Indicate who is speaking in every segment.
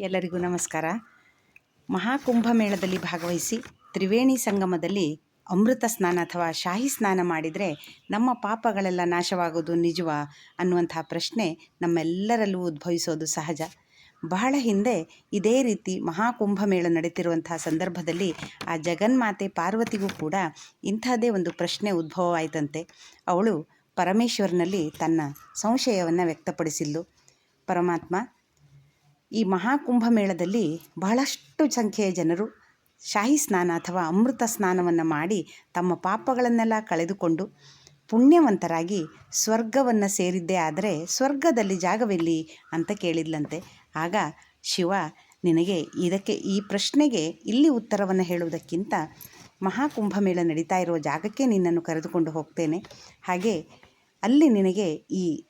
Speaker 1: ಎಲ್ಲರಿಗೂ ನಮಸ್ಕಾರ. ಮಹಾಕುಂಭಮೇಳದಲ್ಲಿ ಭಾಗವಹಿಸಿ ತ್ರಿವೇಣಿ ಸಂಗಮದಲ್ಲಿ ಅಮೃತ ಸ್ನಾನ ಅಥವಾ ಶಾಹಿ ಸ್ನಾನ ಮಾಡಿದರೆ ನಮ್ಮ ಪಾಪಗಳೆಲ್ಲ ನಾಶವಾಗೋದು ನಿಜವಾ ಅನ್ನುವಂಥ ಪ್ರಶ್ನೆ ನಮ್ಮೆಲ್ಲರಲ್ಲೂ ಉದ್ಭವಿಸೋದು ಸಹಜ. ಬಹಳ ಹಿಂದೆ ಇದೇ ರೀತಿ ಮಹಾಕುಂಭಮೇಳ ನಡೀತಿರುವಂತಹ ಸಂದರ್ಭದಲ್ಲಿ ಆ ಜಗನ್ಮಾತೆ ಪಾರ್ವತಿಗೂ ಕೂಡ ಇಂಥದ್ದೇ ಒಂದು ಪ್ರಶ್ನೆ ಉದ್ಭವವಾಯಿತಂತೆ. ಅವಳು ಪರಮೇಶ್ವರನಲ್ಲಿ ತನ್ನ ಸಂಶಯವನ್ನು ವ್ಯಕ್ತಪಡಿಸಿದ್ಲು. ಪರಮಾತ್ಮ ಈ ಮಹಾಕುಂಭಮೇಳದಲ್ಲಿ ಬಹಳಷ್ಟು ಸಂಖ್ಯೆಯ ಜನರು ಶಾಹಿ ಸ್ನಾನ ಅಥವಾ ಅಮೃತ ಸ್ನಾನವನ್ನು ಮಾಡಿ ತಮ್ಮ ಪಾಪಗಳನ್ನೆಲ್ಲ ಕಳೆದುಕೊಂಡು ಪುಣ್ಯವಂತರಾಗಿ ಸ್ವರ್ಗವನ್ನು ಸೇರಿದ್ದೇ ಆದರೆ ಸ್ವರ್ಗದಲ್ಲಿ ಜಾಗವೆಲ್ಲಿ ಅಂತ ಕೇಳಿದ್ಲಂತೆ. ಆಗ ಶಿವ, ನಿನಗೆ ಇದಕ್ಕೆ ಈ ಪ್ರಶ್ನೆಗೆ ಇಲ್ಲಿ ಉತ್ತರವನ್ನು ಹೇಳುವುದಕ್ಕಿಂತ ಮಹಾಕುಂಭಮೇಳ ನಡೀತಾ ಇರುವ ಜಾಗಕ್ಕೆ ನಿನ್ನನ್ನು ಕರೆದುಕೊಂಡು ಹೋಗ್ತೇನೆ. ಹಾಗೆ ಅಲ್ಲಿ ನಿನಗೆ ಈ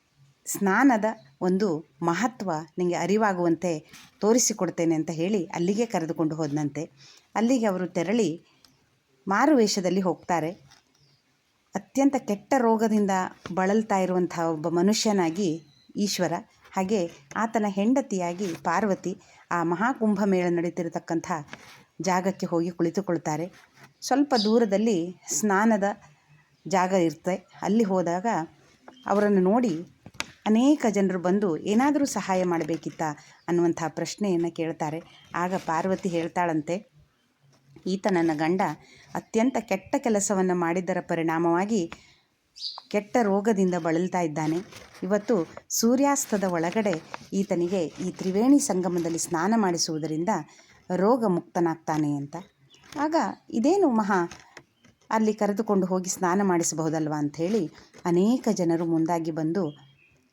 Speaker 1: ಸ್ನಾನದ ಒಂದು ಮಹತ್ವ ನಿನಗೆ ಅರಿವಾಗುವಂತೆ ತೋರಿಸಿಕೊಡ್ತೇನೆ ಅಂತ ಹೇಳಿ ಅಲ್ಲಿಗೆ ಕರೆದುಕೊಂಡು ಹೋದನಂತೆ. ಅಲ್ಲಿಗೆ ಅವರು ತೆರಳಿ ಮಾರುವೇಷದಲ್ಲಿ ಹೋಗ್ತಾರೆ. ಅತ್ಯಂತ ಕೆಟ್ಟ ರೋಗದಿಂದ ಬಳಲ್ತಾ ಇರುವಂಥ ಒಬ್ಬ ಮನುಷ್ಯನಾಗಿ ಈಶ್ವರ, ಹಾಗೆ ಆತನ ಹೆಂಡತಿಯಾಗಿ ಪಾರ್ವತಿ ಆ ಮಹಾಕುಂಭ ಮೇಳ ನಡೀತಿರತಕ್ಕಂಥ ಜಾಗಕ್ಕೆ ಹೋಗಿ ಕುಳಿತುಕೊಳ್ತಾರೆ. ಸ್ವಲ್ಪ ದೂರದಲ್ಲಿ ಸ್ನಾನದ ಜಾಗ ಇರುತ್ತೆ. ಅಲ್ಲಿ ಹೋದಾಗ ಅವರನ್ನು ನೋಡಿ ಅನೇಕ ಜನರು ಬಂದು ಏನಾದರೂ ಸಹಾಯ ಮಾಡಬೇಕಿತ್ತ ಅನ್ನುವಂಥ ಪ್ರಶ್ನೆಯನ್ನು ಕೇಳ್ತಾರೆ. ಆಗ ಪಾರ್ವತಿ ಹೇಳ್ತಾಳಂತೆ, ಈತ ನನ್ನ ಗಂಡ, ಅತ್ಯಂತ ಕೆಟ್ಟ ಕೆಲಸವನ್ನು ಮಾಡಿದ್ದರ ಪರಿಣಾಮವಾಗಿ ಕೆಟ್ಟ ರೋಗದಿಂದ ಬಳಲ್ತಾ ಇದ್ದಾನೆ. ಇವತ್ತು ಸೂರ್ಯಾಸ್ತದ ಒಳಗಡೆ ಈತನಿಗೆ ಈ ತ್ರಿವೇಣಿ ಸಂಗಮದಲ್ಲಿ ಸ್ನಾನ ಮಾಡಿಸುವುದರಿಂದ ರೋಗ ಮುಕ್ತನಾಗ್ತಾನೆ ಅಂತ. ಆಗ ಇದೇನು ಮಹಾ ಅಲ್ಲಿ ಕರೆದುಕೊಂಡು ಹೋಗಿ ಸ್ನಾನ ಮಾಡಿಸಬಹುದಲ್ವಾ ಅಂಥೇಳಿ ಅನೇಕ ಜನರು ಮುಂದಾಗಿ ಬಂದು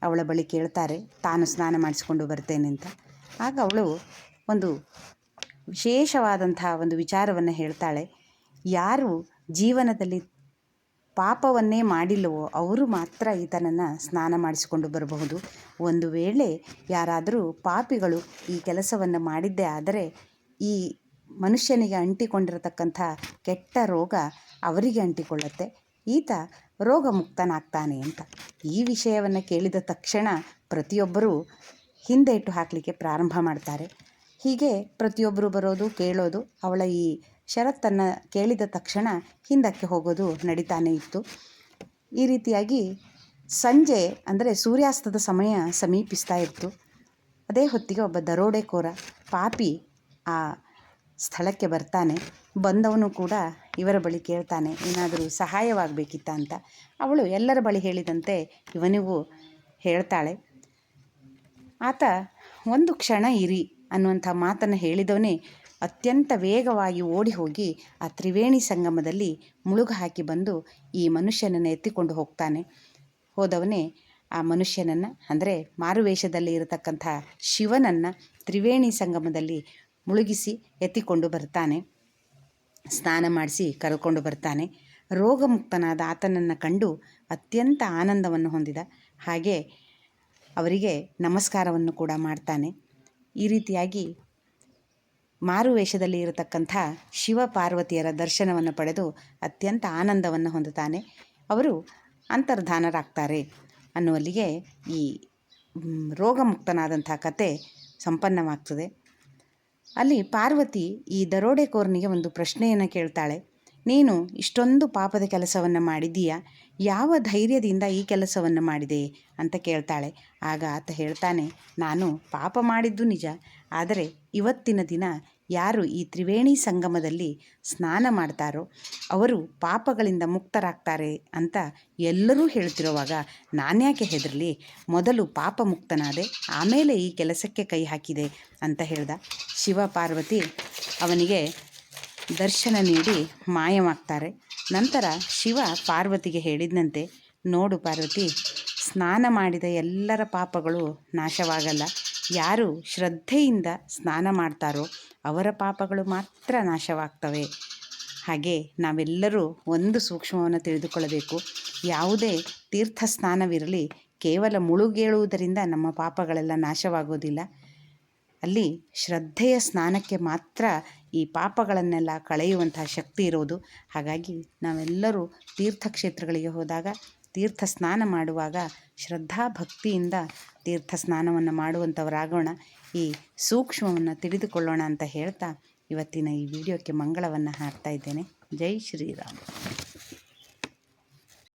Speaker 1: ಅವಳ ಬಳಿ ಕೇಳ್ತಾರೆ, ತಾನು ಸ್ನಾನ ಮಾಡಿಸಿಕೊಂಡು ಬರ್ತೇನೆ ಅಂತ. ಆಗ ಅವಳು ಒಂದು ವಿಶೇಷವಾದಂಥ ಒಂದು ವಿಚಾರವನ್ನು ಹೇಳ್ತಾಳೆ. ಯಾರು ಜೀವನದಲ್ಲಿ ಪಾಪವನ್ನೇ ಮಾಡಿಲ್ಲವೋ ಅವರು ಮಾತ್ರ ಈತನನ್ನು ಸ್ನಾನ ಮಾಡಿಸಿಕೊಂಡು ಬರಬಹುದು. ಒಂದು ವೇಳೆ ಯಾರಾದರೂ ಪಾಪಿಗಳು ಈ ಕೆಲಸವನ್ನು ಮಾಡಿದ್ದೇ ಆದರೆ ಈ ಮನುಷ್ಯನಿಗೆ ಅಂಟಿಕೊಂಡಿರತಕ್ಕಂಥ ಕೆಟ್ಟ ರೋಗ ಅವರಿಗೆ ಅಂಟಿಕೊಳ್ಳುತ್ತೆ. ಈತ ರೋಗಮುಕ್ತನಾಗ್ತಾನೆ ಅಂತ. ಈ ವಿಷಯವನ್ನು ಕೇಳಿದ ತಕ್ಷಣ ಪ್ರತಿಯೊಬ್ಬರೂ ಹಿಂದೆ ಇಟ್ಟು ಹಾಕಲಿಕ್ಕೆ ಪ್ರಾರಂಭ ಮಾಡ್ತಾರೆ. ಹೀಗೆ ಪ್ರತಿಯೊಬ್ಬರು ಬರೋದು, ಕೇಳೋದು, ಅವಳ ಈ ಷರತ್ತನ್ನು ಕೇಳಿದ ತಕ್ಷಣ ಹಿಂದಕ್ಕೆ ಹೋಗೋದು ನಡೀತಾನೆ ಇತ್ತು. ಈ ರೀತಿಯಾಗಿ ಸಂಜೆ ಅಂದರೆ ಸೂರ್ಯಾಸ್ತದ ಸಮಯ ಸಮೀಪಿಸ್ತಾ ಇತ್ತು. ಅದೇ ಹೊತ್ತಿಗೆ ಒಬ್ಬ ದರೋಡೆಕೋರ, ಪಾಪಿ ಆ ಸ್ಥಳಕ್ಕೆ ಬರ್ತಾನೆ. ಬಂದವನು ಕೂಡ ಇವರ ಬಳಿ ಕೇಳ್ತಾನೆ, ಏನಾದರೂ ಸಹಾಯವಾಗಬೇಕಿತ್ತ? ಅಂತ. ಅವಳು ಎಲ್ಲರ ಬಳಿ ಹೇಳಿದಂತೆ ಇವನಿಗೂ ಹೇಳ್ತಾಳೆ, ಆತ, ಒಂದು ಕ್ಷಣ ಇರಿ ಅನ್ನುವಂಥ ಮಾತನ್ನು ಹೇಳಿದವನೇ ಅತ್ಯಂತ ವೇಗವಾಗಿ ಓಡಿ ಹೋಗಿ ಆ ತ್ರಿವೇಣಿ ಸಂಗಮದಲ್ಲಿ ಮುಳುಗು ಹಾಕಿ ಬಂದು ಈ ಮನುಷ್ಯನನ್ನು ಎತ್ತಿಕೊಂಡು ಹೋಗ್ತಾನೆ. ಹೋದವನೇ ಆ ಮನುಷ್ಯನನ್ನು, ಅಂದರೆ ಮಾರುವೇಷದಲ್ಲಿ ಇರತಕ್ಕಂಥ ಶಿವನನ್ನು ತ್ರಿವೇಣಿ ಸಂಗಮದಲ್ಲಿ ಮುಳುಗಿಸಿ ಎತ್ತಿಕೊಂಡು ಬರ್ತಾನೆ. ಸ್ನಾನ ಮಾಡಿಸಿ ಕರ್ಕೊಂಡು ಬರ್ತಾನೆ. ರೋಗಮುಕ್ತನಾದ ಆತನನ್ನು ಕಂಡು ಅತ್ಯಂತ ಆನಂದವನ್ನು ಹೊಂದಿದ. ಹಾಗೆ ಅವರಿಗೆ ನಮಸ್ಕಾರವನ್ನು ಕೂಡ ಮಾಡ್ತಾನೆ. ಈ ರೀತಿಯಾಗಿ ಮಾರುವೇಷದಲ್ಲಿ ಇರತಕ್ಕಂಥ ಶಿವ ಪಾರ್ವತಿಯರ ದರ್ಶನವನ್ನು ಪಡೆದು ಅತ್ಯಂತ ಆನಂದವನ್ನು ಹೊಂದುತ್ತಾನೆ. ಅವರು ಅಂತರ್ಧಾನರಾಗ್ತಾರೆ ಅನ್ನುವಲ್ಲಿಗೆ ಈ ರೋಗಮುಕ್ತನಾದಂಥ ಕತೆ ಸಂಪನ್ನವಾಗ್ತದೆ. ಅಲ್ಲಿ ಪಾರ್ವತಿ ಈ ದರೋಡೆಕೋರನಿಗೆ ಒಂದು ಪ್ರಶ್ನೆಯನ್ನು ಕೇಳ್ತಾಳೆ. ನೀನು ಇಷ್ಟೊಂದು ಪಾಪದ ಕೆಲಸವನ್ನು ಮಾಡಿದೀಯಾ ಯಾವ ಧೈರ್ಯದಿಂದ ಈ ಕೆಲಸವನ್ನು ಮಾಡಿದೆ? ಅಂತ ಕೇಳ್ತಾಳೆ. ಆಗ ಆತ ಹೇಳ್ತಾನೆ, ನಾನು ಪಾಪ ಮಾಡಿದ್ದು ನಿಜ, ಆದರೆ ಇವತ್ತಿನ ದಿನ ಯಾರು ಈ ತ್ರಿವೇಣಿ ಸಂಗಮದಲ್ಲಿ ಸ್ನಾನ ಮಾಡ್ತಾರೋ ಅವರು ಪಾಪಗಳಿಂದ ಮುಕ್ತರಾಗ್ತಾರೆ ಅಂತ ಎಲ್ಲರೂ ಹೇಳ್ತಿರುವಾಗ ನಾನ್ಯಾಕೆ ಹೆದರಲಿ? ಮೊದಲು ಪಾಪ ಮುಕ್ತನಾದೆ, ಆಮೇಲೆ ಈ ಕೆಲಸಕ್ಕೆ ಕೈ ಹಾಕಿದೆ ಅಂತ ಹೇಳ್ದ. ಶಿವ ಪಾರ್ವತಿ ಅವನಿಗೆ ದರ್ಶನ ನೀಡಿ ಮಾಯವಾಗ್ತಾರೆ. ನಂತರ ಶಿವ ಪಾರ್ವತಿಗೆ ಹೇಳಿದಂತೆ ನೋಡು ಪಾರ್ವತಿ, ಸ್ನಾನ ಮಾಡಿದ ಎಲ್ಲರ ಪಾಪಗಳು ನಾಶವಾಗಲ್ಲ. ಯಾರು ಶ್ರದ್ಧೆಯಿಂದ ಸ್ನಾನ ಮಾಡ್ತಾರೋ ಅವರ ಪಾಪಗಳು ಮಾತ್ರ ನಾಶವಾಗ್ತವೆ. ಹಾಗೆ ನಾವೆಲ್ಲರೂ ಒಂದು ಸೂಕ್ಷ್ಮವನ್ನು ತಿಳಿದುಕೊಳ್ಳಬೇಕು. ಯಾವುದೇ ತೀರ್ಥ ಸ್ನಾನವಿರಲಿ ಕೇವಲ ಮುಳುಗೇಳುವುದರಿಂದ ನಮ್ಮ ಪಾಪಗಳೆಲ್ಲ ನಾಶವಾಗೋದಿಲ್ಲ. ಅಲ್ಲಿ ಶ್ರದ್ಧೆಯ ಸ್ನಾನಕ್ಕೆ ಮಾತ್ರ ಈ ಪಾಪಗಳನ್ನೆಲ್ಲ ಕಳೆಯುವಂತಹ ಶಕ್ತಿ ಇರೋದು. ಹಾಗಾಗಿ ನಾವೆಲ್ಲರೂ ತೀರ್ಥಕ್ಷೇತ್ರಗಳಿಗೆ ಹೋದಾಗ ತೀರ್ಥ ಸ್ನಾನ ಮಾಡುವಾಗ ಶ್ರದ್ಧಾ ಭಕ್ತಿಯಿಂದ ತೀರ್ಥ ಸ್ನಾನವನ್ನು ಮಾಡುವಂಥವರಾಗೋಣ. ಈ ಸೂಕ್ಷ್ಮವನ್ನು ತಿಳಿದುಕೊಳ್ಳೋಣ ಅಂತ ಹೇಳ್ತಾ ಇವತ್ತಿನ ಈ ವಿಡಿಯೋಕ್ಕೆ ಮಂಗಳವನ್ನು ಹಾಡ್ತಾ ಇದ್ದೇನೆ. ಜೈ ಶ್ರೀರಾಮ್.